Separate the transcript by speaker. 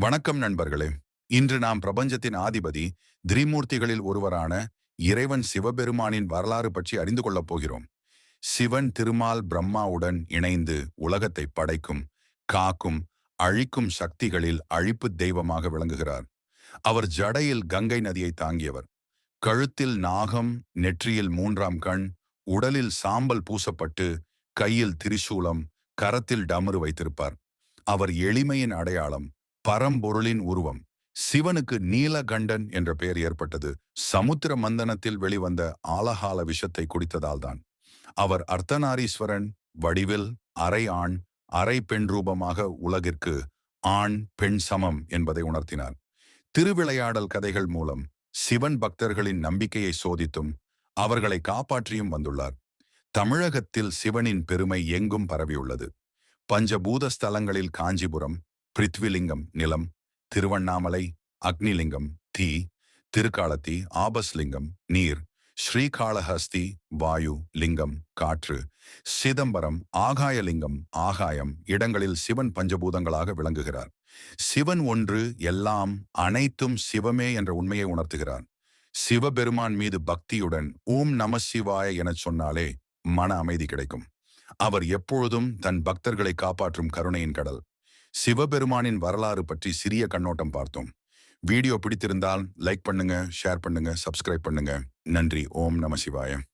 Speaker 1: வணக்கம் நண்பர்களே. இன்று நாம் பிரபஞ்சத்தின் ஆதிபதி திரிமூர்த்திகளில் ஒருவரான இறைவன் சிவபெருமானின் வரலாறு பற்றி அறிந்து கொள்ளப் போகிறோம். சிவன் திருமால் பிரம்மாவுடன் இணைந்து உலகத்தை படைக்கும் காக்கும் அழிக்கும் சக்திகளில் அழிப்பு தெய்வமாக விளங்குகிறார். அவர் ஜடையில் கங்கை நதியை தாங்கியவர். கழுத்தில் நாகம் நெற்றியில் மூன்றாம் கண் உடலில் சாம்பல் பூசப்பட்டு கையில் திரிசூலம் கரத்தில் டமரு வைத்திருப்பார். அவர் எளிமையின் அடையாளம் பரம்பொருளின் உருவம். சிவனுக்கு நீலகண்டன் என்ற பெயர் ஏற்பட்டது. சமுத்திர மந்தனத்தில் வெளிவந்த ஆலகால விஷத்தை குடித்ததால்தான் அவர் அர்த்தநாரீஸ்வரன் வடிவில் அரை ஆண் அரை பெண் ரூபமாக உலகிற்கு ஆண் பெண் சமம் என்பதை உணர்த்தினார். திருவிளையாடல் கதைகள் மூலம் சிவன் பக்தர்களின் நம்பிக்கையை சோதித்தும் அவர்களை காப்பாற்றியும் வந்துள்ளார். தமிழகத்தில் சிவனின் பெருமை எங்கும் பரவியுள்ளது. பஞ்சபூத ஸ்தலங்களில் காஞ்சிபுரம் பிரித்விலிங்கம் நிலம் திருவண்ணாமலை அக்னிலிங்கம் தீ திருக்காலத்தி ஆபஸ்லிங்கம் நீர் ஸ்ரீகாளஹஸ்தி வாயு லிங்கம் காற்று சிதம்பரம் ஆகாயலிங்கம் ஆகாயம் இடங்களில் சிவன் பஞ்சபூதங்களாக விளங்குகிறார். சிவன் ஒன்று எல்லாம் அனைத்தும் சிவமே என்ற உண்மையை உணர்த்துகிறார். சிவபெருமான் மீது பக்தியுடன் ஓம் நம சிவாய எனச் சொன்னாலே மன அமைதி கிடைக்கும். அவர் எப்பொழுதும் தன் பக்தர்களை காப்பாற்றும் கருணையின் கடல். சிவபெருமானின் வரலாறு பற்றி சிறிய கண்ணோட்டம் பார்த்தோம். வீடியோ பிடித்திருந்தால் லைக் பண்ணுங்க ஷேர் பண்ணுங்க சப்ஸ்கிரைப் பண்ணுங்க. நன்றி. ஓம் நம சிவாயம்